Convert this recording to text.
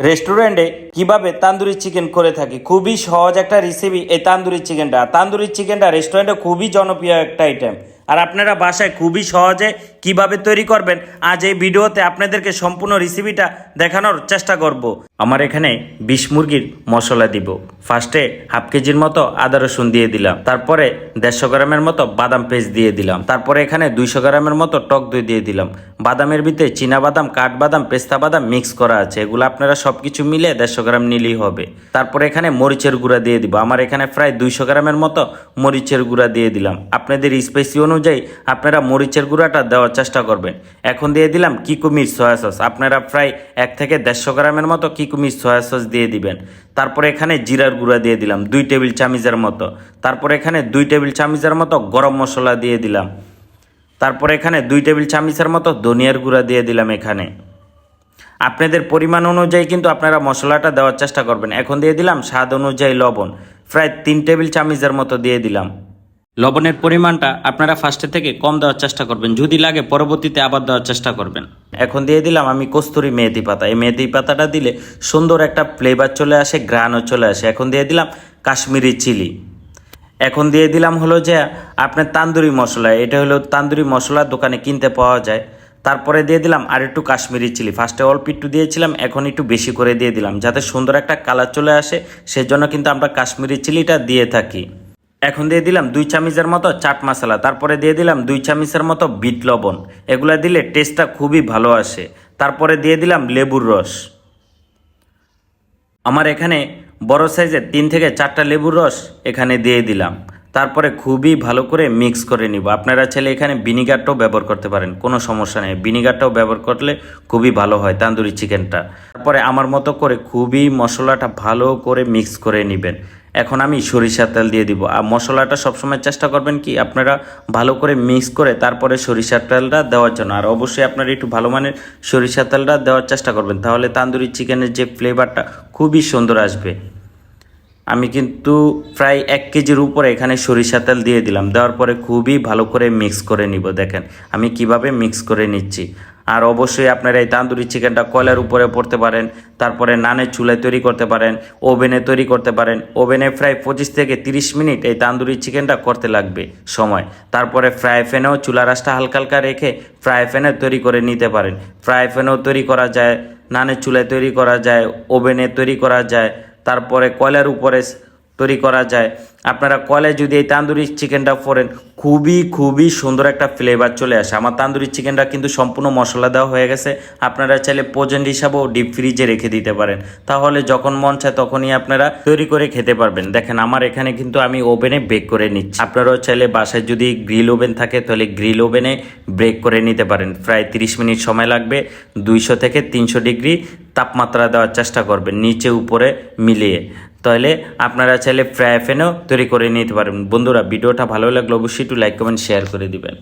রেস্টুরেন্টে কীভাবে তান্দুরি চিকেন করে থাকি? খুবই সহজ একটা রেসিপি এই তান্দুরি চিকেনটা। তান্দুরি চিকেনটা রেস্টুরেন্টে খুবই জনপ্রিয় একটা আইটেম আর আপনারা বাসায় খুবই সহজে কীভাবে তৈরি করবেন, আজ এই ভিডিওতে আপনাদেরকে সম্পূর্ণ রেসিপিটা দেখানোর চেষ্টা করব। আমার এখানে বিশ মুরগির মশলা দিব। ফার্স্টে হাফ কেজির মতো আদা রসুন দিয়ে দিলাম। তারপরে দেড়শো গ্রামের মতো বাদাম পেস্ট দিয়ে দিলাম। তারপরে এখানে দুইশো গ্রামের মতো টক দই দিয়ে দিলাম। বাদামের ভিতরে চীনা বাদাম কাঠবাদাম পেস্তা বাদাম মিক্স করা আছে। এগুলো আপনারা সব কিছু মিলে দেড়শো গ্রাম নিলেই হবে। তারপরে এখানে মরিচের গুঁড়া দিয়ে দিব। আমার এখানে প্রায় দুইশো গ্রামের মতো মরিচের গুঁড়া দিয়ে দিলাম। আপনাদের স্পাইসি অনুযায়ী আপনারা মরিচের গুঁড়াটা দেওয়ার চেষ্টা করবেন। এখন দিয়ে দিলাম কিকুমির সয়া সস। আপনারা প্রায় এক থেকে দেড়শো গ্রামের মতো কিকুমির সয়া সস দিয়ে দিবেন। তারপরে এখানে জিরার গুঁড়া দিয়ে দিলাম দুই টেবিল চামিচের মতো। তারপর এখানে দুই টেবিল চামিচের মতো গরম মশলা দিয়ে দিলাম। তারপরে এখানে দুই টেবিল চামিচের মতো ধনিয়ার গুঁড়া দিয়ে দিলাম এখানে। আপনাদের পরিমাণ অনুযায়ী কিন্তু আপনারা মশলাটা দেওয়ার চেষ্টা করবেন। এখন দিয়ে দিলাম স্বাদ অনুযায়ী লবণ। প্রায় তিন টেবিল চামিচের মতো দিয়ে দিলাম। লবণের পরিমাণটা আপনারা ফার্স্টে থেকে কম দেওয়ার চেষ্টা করবেন। যদি লাগে, পরবর্তীতে আবার দেওয়ার চেষ্টা করবেন। এখন দিয়ে দিলাম আমি কস্তুরি মেহেদি পাতা। এই মেহেদি পাতাটা দিলে সুন্দর একটা ফ্লেভার চলে আসে গ্রানও চলে আসে। এখন দিয়ে দিলাম কাশ্মীরি চিলি। এখন দিয়ে দিলাম হলো যে আপনার তান্দুরি মশলা। এটা হলো তান্দুরি মশলা দোকানে কিনতে পাওয়া যায়। তারপরে দিয়ে দিলাম আর একটু কাশ্মীরি চিলি। ফার্স্টে অল্প একটু দিয়েছিলাম, এখন একটু বেশি করে দিয়ে দিলাম। যাতে সুন্দর একটা কালার চলে আসে, সেজন্য কিন্তু আমরা কাশ্মীরি চিলিটা দিয়ে থাকি। এখন দিয়ে দিলাম দুই চামিচের মতো চাট মশলা, তারপরে দিয়ে দিলাম দুই চামিচের মতো বিট লবণ। এগুলো দিলে টেস্টটা খুবই ভালো আসে। তারপরে দিয়ে দিলাম লেবুর রস। আমার এখানে বড় সাইজের তিন থেকে চারটা লেবুর রস এখানে দিয়ে দিলাম। তারপরে খুবই ভালো করে মিক্স করে নিব। আপনারা চাইলে এখানে ভিনিগারটাও ব্যবহার করতে পারেন, কোনো সমস্যা নেই। ভিনিগারটাও ব্যবহার করলে খুবই ভালো হয় তান্দুরি চিকেনটা। তারপরে আমার মতো করে খুবই মশলাটা ভালো করে মিক্স করে নেবেন। এখন আমি সরিষা তেল দিয়ে দিব। আর মশলাটা সবসময় চেষ্টা করবেন কি আপনারা ভালো করে মিক্স করে তারপরে সরিষার তেলটা দেওয়ার জন্য। আর অবশ্যই আপনারা একটু ভালো মানের সরিষা তেলটা দেওয়ার চেষ্টা করবেন। তাহলে তান্দুরি চিকেনের যে ফ্লেভারটা খুবই সুন্দর আসবে। আমি কিন্তু প্রায় এক কেজির উপরে এখানে সরিষা তেল দিয়ে দিলাম। দেওয়ার পরে খুবই ভালো করে মিক্স করে নিব, দেখেন। আমি কীভাবে মিক্স করে নিচ্ছি। আর অবশ্যই আপনারা এই তান্দুরি চিকেনটা কয়লার উপরে পড়তে পারেন, তারপরে নানের চুলায় তৈরি করতে পারেন, ওভেনে তৈরি করতে পারেন। ওভেনে প্রায় পঁচিশ থেকে তিরিশ মিনিট এই তান্দুরি চিকেনটা করতে লাগবে সময়। তারপরে ফ্রাই প্যানেও চুলা রাসটা হালকা হালকা রেখে ফ্রাই প্যানে তৈরি করে নিতে পারেন। ফ্রাই প্যানেও তৈরি করা যায়, নানের চুলায় তৈরি করা যায়, ওভেনে তৈরি করা যায়, তারপরে কয়লার উপরে তৈরি করা যায়। আপনারা কলে যদি এই তান্দুরি চিকেনটা ফোরেন খুবই খুবই সুন্দর একটা ফ্লেভার চলে আসে। আমার তান্দুরি চিকেনটা কিন্তু সম্পূর্ণ মশলা দেওয়া হয়ে গেছে। আপনারা চাইলে পোজেন্ট হিসাবেও ডিপ ফ্রিজে রেখে দিতে পারেন। তাহলে যখন মন চায় তখনই আপনারা তৈরি করে খেতে পারবেন। দেখেন, আমার এখানে কিন্তু আমি ওভেনে বেক করে নিচ্ছি। আপনারাও চাইলে বাসায় যদি গ্রিল ওভেন থাকে, তাহলে গ্রিল ওভেনে ব্রেক করে নিতে পারেন। প্রায় তিরিশ মিনিট সময় লাগবে। দুইশো থেকে তিনশো ডিগ্রি তাপমাত্রা দেওয়ার চেষ্টা করবেন, নিচে, উপরে মিলিয়ে। তাহলে আপনারা চাইলে ফ্রাই প্যানেও তৈরি করে নিতে পারেন বন্ধুরা, ভিডিওটা ভালো লাগলে অবশ্যই একটু লাইক কমেন্ট শেয়ার করে দিবেন।